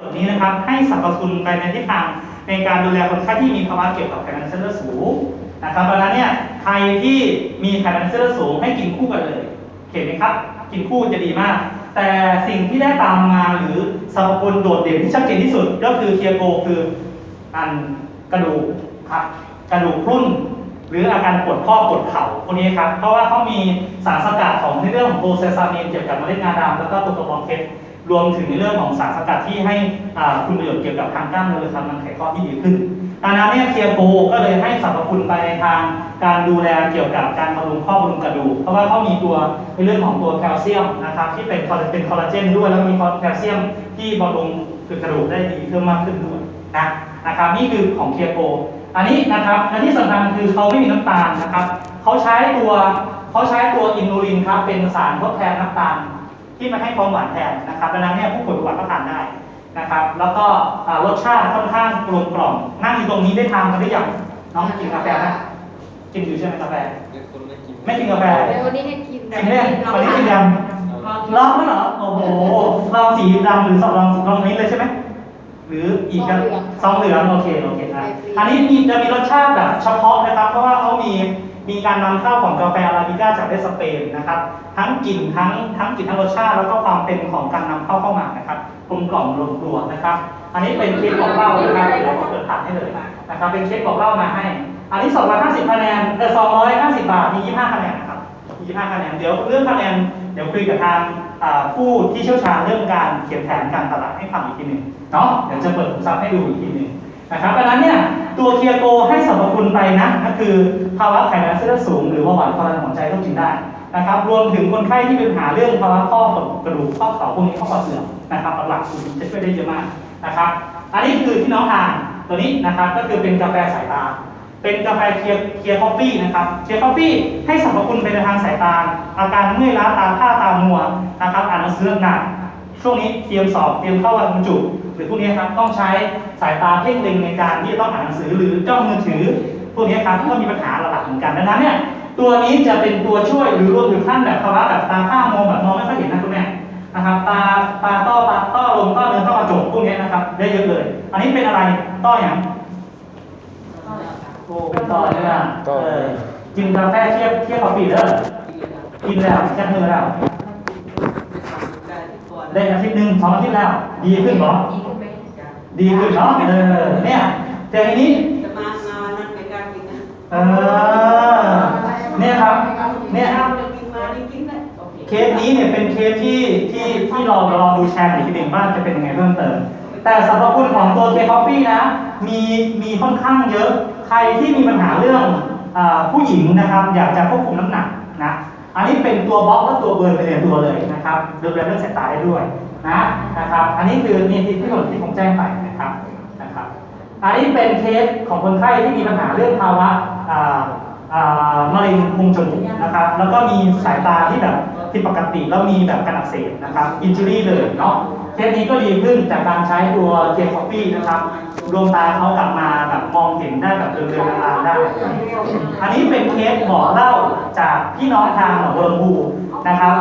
ส่วนนี้นะครับให้สรรพคุณไปในทิศทางในการดูแลคนไข้ที่มีภาวะเกี่ยวกับไขมันในเส้นเลือดสูงนะครับเพระฉะนั้นเนี่ยใครที่มีไขมันในเส้นเลือดสูงให้กินคู่กันเลยเห็นไหมครับ กินคู่จะดีมาก แต่สิ่งที่ได้ตามมาหรือสรรพคุณโดดเด่นที่ชัดเจนที่สุด ก็คือเคียโกคืออันกระดูกครับกระดูกพรุ่น หรืออาการปวดข้อปวดเข่าพวกนี้ครับเพราะว่าเขามีสารสกัดของในเรื่องของโปรเซซามีนเกี่ยวกับเมล็ดงาดำแล้วก็ตัวกระบองเพชร รวมถึงในเรื่องของสารสกัดที่ให้คุณประโยชน์เกี่ยวกับทางกล้ามเนื้อครับมันไขข้อที่ดีขึ้นดังนั้นเนี่ยเคียโกก็เลยให้สรรพคุณไปในทางการดูแลเกี่ยวกับการบำรุงข้อบำรุงกระดูกเพราะว่าเขามีตัวในเรื่องของตัวแคลเซียมนะครับที่เป็นคอลเป็นคอลลาเจนด้วยแล้วมีแคลเซียมที่บำรุงคือกระดูกได้ดีเพิ่มมากขึ้นด้วยนะนะครับนี่คือของเคียโกอันนี้นะครับอันที่สำคัญคือเขาไม่มีน้ำตาลนะครับเขาใช้ตัวเขาใช้ตัวอินูลินครับเป็นสารทดแทนน้ำตาล ที่มาให้ความหวานแทนนะครับดังนั้นเนี่ยผู้ป่วยเบาหวานก็ทานได้นะครับ แล้วก็อ่ารสชาติค่อนข้างกลมกล่อมนั่งอยู่ตรงนี้ได้ทานกันหรือยังน้องกินกาแฟไหมกินอยู่ใช่ไหมกาแฟเป็นคนไม่กินไม่กินกาแฟเดี๋ยววันนี้ให้กินกินเนี่ยวันนี้กินยังลองไหมเหรอโอ้โหลองสีดำหรือลองลองนี้เลยใช่ไหมหรืออีกกันซองเหลืองโอเคโอเคนะอันนี้มีจะมีรสชาติแบบเฉพาะนะครับ เพราะว่าเขามี มีการนำเข้าของกาแฟอาราบิก้าจากประเทศสเปนนะครับ ทั้งกลิ่นทั้งทั้งกลิ่นทั้งรสชาติแล้วก็ความเป็นของการนำเข้าเข้ามานะครับกลมกล่อมรวมตัวนะครับ อันนี้เป็นเค้กบอกเล่านะครับเดี๋ยวผมเปิดผ่านให้เลยนะครับ เป็นเค้กบอกเล่ามาให้ อันนี้ 250คะแนนเออ250 บาทมี25คะแนนนะครับ25คะแนนเดี๋ยวเรื่องคะแนนเดี๋ยวคุยกับทางผู้ที่เชี่ยวชาญเรื่องการเขียนแผนการตลาดให้ฟังอีกทีหนึ่งเนาะเดี๋ยวจะเปิดขุมทรัพย์ให้ดูอีกทีหนึ่งนะครับดังนั้นเนี่ย ตัวเคียโกให้สรรพคุณไปนะก็คือภาวะไขมันเส้นเลือดสูง หรือว่าหวานความดันหัวใจก็กินได้นะครับรวมถึงคนไข้ที่มีปัญหาเรื่องภาวะข้อกระดูกข้อเข่าพวกนี้ข้อเสื่อมนะครับหลักๆจะช่วยได้เยอะมากนะครับ อันนี้คือที่น้องทานตัวนี้นะครับก็คือเป็นกาแฟสายตา เป็นกาแฟเคียเคียคอฟฟี่นะครับเคียคอฟฟี่ให้สรรพคุณไปในทางสายตา อาการเมื่อยล้าตาผ้าตามัวนะครับอ่านหนังสือหนัก ช่วงนี้เตรียมสอบเตรียมเข้าวันบรรจุหรือพวกนี้ครับต้องใช้สายตาเพ่งเล็งในการที่จะต้องอ่านหนังสือหรือจ้องมือถือ พวกนี้ครับก็มีปัญหาหลักๆเหมือนกันดังนั้นเนี่ยตัวนี้จะเป็นตัวช่วยหรือรวมถึงท่านแบบภาวะแบบตาผ้ามองแบบมองไม่ค่อยเห็นนะคุณแม่นะครับตาตาต้อตาต้อลมต้อเนื้อต้อกระจกพวกนี้นะครับ ได้เยอะเลย อันนี้เป็นอะไรต้ออย่างโอ้เป็นต่อเลยอะต่อเออกินกาแฟเทียบเทียบคอฟฟี่เด้อกินแล้วแค่มือแล้ว ได้อาทิตย์หนึ่งสองอาทิตย์แล้ว ดีขึ้นเหรอ ดีขึ้นไหมดีขึ้นเนาะเออเนี่ยแต่ทีนี้จะมามาวันนั้นไม่กล้ากินนะเออเนี่ยครับเนี่ยเช้าจะกินมานี่กินนะโอเคเคสนี้เนี่ยเป็นเคสที่ที่ที่เราลองดูแชร์อีกทีหนึ่งว่าจะเป็นยังไงเพิ่มเติม แต่สรรพคุณของตัวเคคอฟฟี่นะมีมีค่อนข้างเยอะ ใครที่มีปัญหาเรื่องอาผู้หญิงนะครับ อยากจะควบคุมน้ำหนักนะ อันนี้เป็นตัวบล็อกและตัวเบิร์นไปในตัวเลยนะครับดูแลเรื่องสายตาได้ด้วยนะนะครับ อันนี้คือนี่ที่ที่ผมที่ผมแจ้งไปนะครับนะครับ อันนี้เป็นเคสของคนไข้ที่มีปัญหาเรื่องภาวะอ่า มะเร็งพุงจมูกนะครับ แล้วก็มีสายตาที่แบบผิดปกติแล้วมีแบบการอักเสบนะครับอินจูรี่เลยเนาะเคสนี้ก็ดีขึ้นจากการใช้ตัวเคคอฟฟี่นะครับดวงตาเขากลับมาแบบมองเห็นได้แบบเดินๆลางๆได้ อันนี้เป็นเคสบอกเล่าจากพี่น้องทางหนองบัวลำพูนะครับ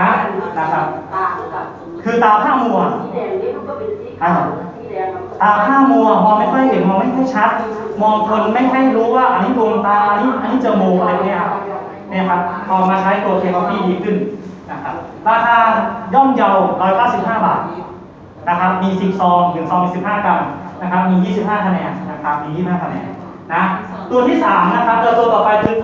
นะนะครับตากับคือตาผ้ามัวสีแดงนี่มันก็เป็นสีขาวสีแดงมันก็ ตาผ้ามัวมองไม่ค่อยเห็นมองไม่ค่อยชัด มองคนไม่ค่อยรู้ว่าอันนี้ดวงตาอันนี้อันนี้จมูกอะไรเนี่ยเนี่ยครับพอมาใช้ตัวเคคอฟฟี่ดีขึ้นนะครับราคาย่อมเยา195 บาทนะครับมี 10 ซอง1ซองมี 15 กรัมนะครับมี 25 คะแนนนะครับมี 25 คะแนนนะตัวที่ 3 นะครับตัวต่อไปคือ